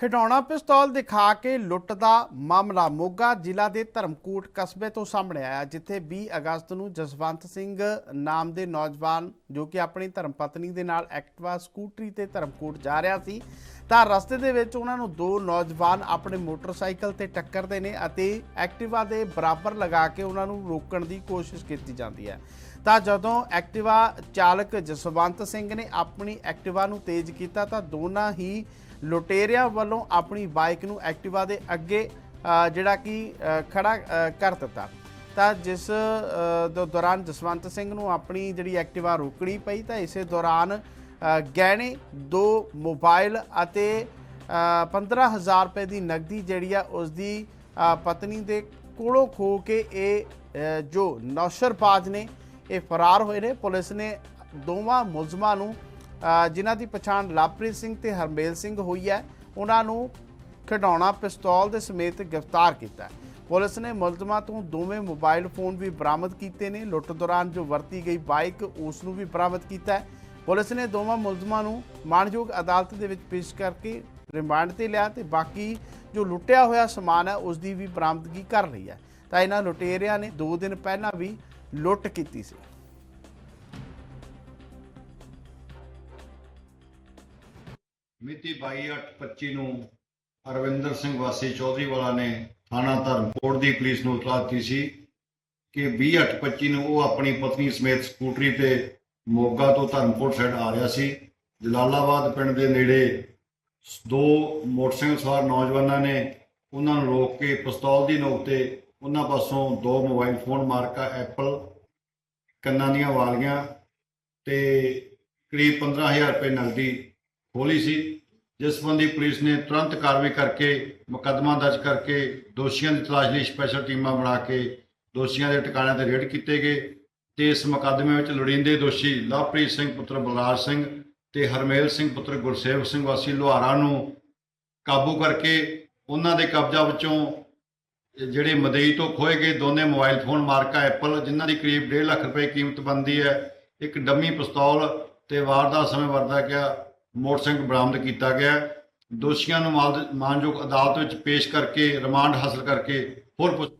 ਖਿਡੌਣਾ ਪਿਸਤੌਲ ਦਿਖਾ ਕੇ ਲੁੱਟ ਦਾ ਮਾਮਲਾ ਮੋਗਾ ਜ਼ਿਲ੍ਹਾ ਦੇ ਧਰਮਕੋਟ ਕਸਬੇ ਤੋਂ ਸਾਹਮਣੇ ਆਇਆ, ਜਿੱਥੇ 20 ਅਗਸਤ ਨੂੰ ਜਸਵੰਤ ਸਿੰਘ ਨਾਮ ਦੇ ਨੌਜਵਾਨ, ਜੋ ਕਿ ਆਪਣੀ ਧਰਮ ਪਤਨੀ ਦੇ ਨਾਲ ਐਕਟਿਵਾ, ਸਕੂਟਰੀ ਤੇ ਧਰਮਕੋਟ ਜਾ ਰਿਹਾ ਸੀ, ਤਾਂ ਰਸਤੇ ਦੇ ਵਿੱਚ ਉਹਨਾਂ ਨੂੰ ਦੋ ਨੌਜਵਾਨ ਆਪਣੇ ਮੋਟਰਸਾਈਕਲ ਤੇ ਟੱਕਰਦੇ ਨੇ ਅਤੇ ਐਕਟਿਵਾ ਦੇ ਬਰਾਬਰ ਲਗਾ ਕੇ ਉਹਨਾਂ ਨੂੰ ਰੋਕਣ ਦੀ ਕੋਸ਼ਿਸ਼ ਕੀਤੀ ਜਾਂਦੀ ਹੈ। ਤਾਂ ਜਦੋਂ ਐਕਟਿਵਾ ਚਾਲਕ ਜਸਵੰਤ ਸਿੰਘ ਨੇ ਆਪਣੀ ਐਕਟਿਵਾ ਨੂੰ ਤੇਜ਼ ਕੀਤਾ, ਤਾਂ ਦੋਨਾਂ ਹੀ ਲੁਟੇਰਿਆਂ ਵੱਲੋਂ ਆਪਣੀ ਬਾਈਕ ਨੂੰ ਐਕਟਿਵਾ ਦੇ ਅੱਗੇ ਜਿਹੜਾ ਕਿ ਅ, ਖੜਾ ਕਰ ਦਿੱਤਾ। ਤਾਂ ਜਿਸ ਦੌਰਾਨ ਜਸਵੰਤ ਸਿੰਘ ਨੂੰ ਆਪਣੀ ਜਿਹੜੀ ਐਕਟਿਵਾ ਰੋਕਣੀ ਪਈ ਤਾਂ ਇਸੇ ਦੌਰਾਨ ਗਹਿਣੇ ਦੋ ਮੋਬਾਈਲ ਅਤੇ ਅ, 15000 ਰੁਪਏ ਦੀ ਨਕਦੀ ਜਿਹੜੀ ਆ ਉਸ ਦੀ ਪਤਨੀ ਦੇ ਕੋਲੋਂ ਖੋ ਕੇ ਇਹ ਜੋ ਨੌਸ਼ਰਬਾਜ਼ ਨੇ ਇਹ ਫਰਾਰ ਹੋਏ ਨੇ। ਪੁਲਿਸ ਨੇ ਦੋਵਾਂ ਮੁਲਜ਼ਮਾਂ ਨੂੰ ਜਿਨ੍ਹਾਂ ਦੀ ਪਛਾਣ ਲਵਪ੍ਰੀਤ ਸਿੰਘ ਤੇ ਹਰਮੇਲ ਸਿੰਘ ਹੋਈ ਹੈ, ਉਹਨਾਂ ਨੂੰ ਖਿਡੌਣਾ ਪਿਸਤੌਲ ਦੇ ਸਮੇਤ ਗ੍ਰਿਫਤਾਰ ਕੀਤਾ ਹੈ। ਪੁਲਿਸ ਨੇ ਮੁਲਜ਼ਮਾਂ ਤੋਂ ਦੋਵੇਂ ਮੋਬਾਈਲ ਫੋਨ ਵੀ ਬਰਾਮਦ ਕੀਤੇ ਨੇ। ਲੁੱਟ ਦੌਰਾਨ ਜੋ ਵਰਤੀ ਗਈ ਬਾਈਕ, ਉਸ ਨੂੰ ਵੀ ਬਰਾਮਦ ਕੀਤਾ ਹੈ। ਪੁਲਿਸ ਨੇ ਦੋਵਾਂ ਮੁਲਜ਼ਮਾਂ ਨੂੰ ਮਾਣਯੋਗ ਅਦਾਲਤ ਦੇ ਵਿੱਚ ਪੇਸ਼ ਕਰਕੇ ਰਿਮਾਂਡ ਤੇ ਲਿਆ ਤੇ ਬਾਕੀ ਜੋ ਲੁੱਟਿਆ ਹੋਇਆ ਸਮਾਨ ਹੈ, ਉਸ ਦੀ ਵੀ ਬਰਾਮਦਗੀ ਕਰ ਰਹੀ ਹੈ। ਤਾਂ ਇਹਨਾਂ ਲੁਟੇਰਿਆਂ ਨੇ 2 ਦਿਨ ਪਹਿਲਾਂ ਵੀ ਲੁੱਟ ਕੀਤੀ ਸੀ। ਮਿਤੀ 22/8/25 ਨੂੰ ਅਰਵਿੰਦਰ ਸਿੰਘ ਵਾਸੀ ਚੌਧਰੀ ਵਾਲਾ ਨੇ ਥਾਣਾ ਧਰਮਕੋਟ ਦੀ ਪੁਲਿਸ ਨੂੰ ਇਤਲਾਹ ਦਿੱਤੀ ਸੀ ਕਿ 20/8/25 ਨੂੰ ਉਹ ਆਪਣੀ ਪਤਨੀ ਸਮੇਤ ਸਕੂਟਰੀ ਤੇ ਮੋਗਾ ਤੋਂ ਧਰਮਕੋਟ ਸਾਈਡ ਆ ਰਿਹਾ ਸੀ। ਜਲਾਲਾਬਾਦ ਪਿੰਡ ਦੇ ਨੇੜੇ ਦੋ ਮੋਟਰਸਾਈਕਲ ਸਵਾਰ ਨੌਜਵਾਨਾਂ ਨੇ ਉਹਨਾਂ ਨੂੰ ਰੋਕ ਕੇ ਪਿਸਤੌਲ ਦੀ ਨੋਕ ਤੇ ਉਹਨਾਂ ਪਾਸੋਂ ਦੋ ਮੋਬਾਈਲ ਫੋਨ ਮਾਰਕਾ ਐਪਲ ਕੰਨਾਂ ਦੀਆਂ ਵਾਲੀਆਂ ਤੇ ਕਰੀਬ 15000 ਰੁਪਏ ਨਕਦੀ ਖੋਲੀ ਸੀ, ਜਿਸ ਸੰਬੰਧੀ ਪੁਲਿਸ ਨੇ ਤੁਰੰਤ ਕਾਰਵਾਈ ਕਰਕੇ ਮੁਕੱਦਮਾ ਦਰਜ ਕਰਕੇ ਦੋਸ਼ੀਆਂ ਦੀ ਤਲਾਸ਼ ਲਈ ਸਪੈਸ਼ਲ ਟੀਮਾਂ ਬਣਾ ਕੇ ਦੋਸ਼ੀਆਂ ਦੇ ਟਿਕਾਣਿਆਂ ਤੇ ਰੇਡ ਕੀਤੇ ਗਏ ਤੇ ਇਸ ਮੁਕੱਦਮੇ ਵਿੱਚ ਲੋੜੀਂਦੇ ਦੋਸ਼ੀ ਲਵਪ੍ਰੀਤ ਸਿੰਘ ਪੁੱਤਰ ਬਲਰਾਜ ਸਿੰਘ ਤੇ ਹਰਮੇਲ ਸਿੰਘ ਪੁੱਤਰ ਗੁਰਸੇਵ ਸਿੰਘ ਵਾਸੀ ਲੋਹਾਰਾ ਨੂੰ ਕਾਬੂ ਕਰਕੇ ਉਹਨਾਂ ਦੇ ਕਬਜ਼ਾ ਵਿੱਚੋਂ ਜਿਹੜੇ ਮਦਈ ਤੋਂ ਖੋਏ ਗਏ ਦੋਨੇ ਮੋਬਾਈਲ ਫੋਨ ਮਾਰਕਾ ਐਪਲ, ਜਿਨ੍ਹਾਂ ਦੀ ਕਰੀਬ 1.5 ਲੱਖ ਰੁਪਏ ਕੀਮਤ ਬਣਦੀ ਹੈ, ਇੱਕ ਡੰਮੀ ਪਿਸਤੌਲ ਤੇ ਵਾਰਦਾਤ ਸਮੇਂ ਵਰਤਿਆ ਗਿਆ। ਮੋਟਰਸਾਈਕਲ ਬਰਾਮਦ ਕੀਤਾ ਗਿਆ। ਦੋਸ਼ੀਆਂ ਨੂੰ ਮਾਲ- ਮਾਨਯੋਗ ਅਦਾਲਤ ਵਿੱਚ ਪੇਸ਼ ਕਰਕੇ, ਰਿਮਾਂਡ ਹਾਸਲ ਕਰਕੇ ਹੋਰ ਪੁੱਛ